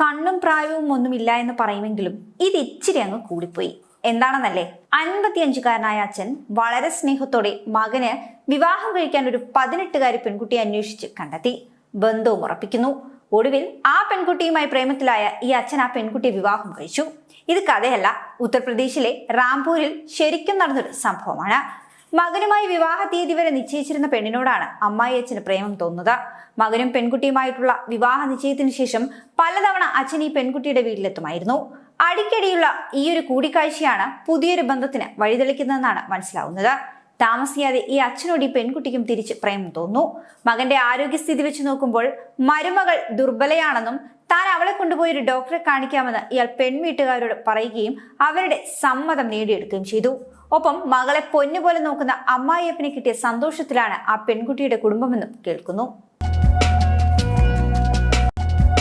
കണ്ണും പ്രായവും ഒന്നുമില്ല എന്ന് പറയുമെങ്കിലും ഇത് ഇച്ചിരി അങ്ങ് കൂടിപ്പോയി. എന്താണെന്നല്ലേ? അൻപത്തിയഞ്ചുകാരനായ അച്ഛൻ വളരെ സ്നേഹത്തോടെ മകന് വിവാഹം കഴിക്കാൻ ഒരു പതിനെട്ടുകാരി പെൺകുട്ടിയെ അന്വേഷിച്ച് കണ്ടെത്തി. ബന്ധവും ഉറപ്പിക്കുന്നു. ഒടുവിൽ ആ പെൺകുട്ടിയുമായി പ്രേമത്തിലായ ഈ അച്ഛൻ ആ പെൺകുട്ടിയെ വിവാഹം കഴിച്ചു. ഇത് കഥയല്ല. ഉത്തർപ്രദേശിലെ റാംപൂരിൽ ശരിക്കും നടന്നൊരു സംഭവമാണ്. മകനുമായി വിവാഹ തീയതി വരെ നിശ്ചയിച്ചിരുന്ന പെണ്ണിനോടാണ് അമ്മായി അച്ഛന് പ്രേമം തോന്നുന്നത്. മകനും പെൺകുട്ടിയുമായിട്ടുള്ള വിവാഹ നിശ്ചയത്തിന് ശേഷം പലതവണ അച്ഛൻ ഈ പെൺകുട്ടിയുടെ വീട്ടിലെത്തുമായിരുന്നു. അടിക്കടിയുള്ള ഈ ഒരു കൂടിക്കാഴ്ചയാണ് പുതിയൊരു ബന്ധത്തിന് വഴിതെളിക്കുന്നതെന്നാണ് മനസ്സിലാവുന്നത്. താമസിയാതെ ഈ അച്ഛനോട് ഈ പെൺകുട്ടിക്കും തിരിച്ച് പ്രേമം തോന്നുന്നു. മകന്റെ ആരോഗ്യസ്ഥിതി വെച്ച് നോക്കുമ്പോൾ മരുമകൾ ദുർബലയാണെന്നും താൻ അവളെ കൊണ്ടുപോയി ഒരു ഡോക്ടറെ കാണിക്കാമെന്ന് ഇയാൾ പെൺവീട്ടുകാരോട് പറയുകയും അവരുടെ സമ്മതം നേടിയെടുക്കുകയും ചെയ്തു. ഒപ്പം മകളെ പൊന്നുപോലെ നോക്കുന്ന അമ്മായിയപ്പനെ കിട്ടിയ സന്തോഷത്തിലാണ് ആ പെൺകുട്ടിയുടെ കുടുംബമെന്നും കേൾക്കുന്നു.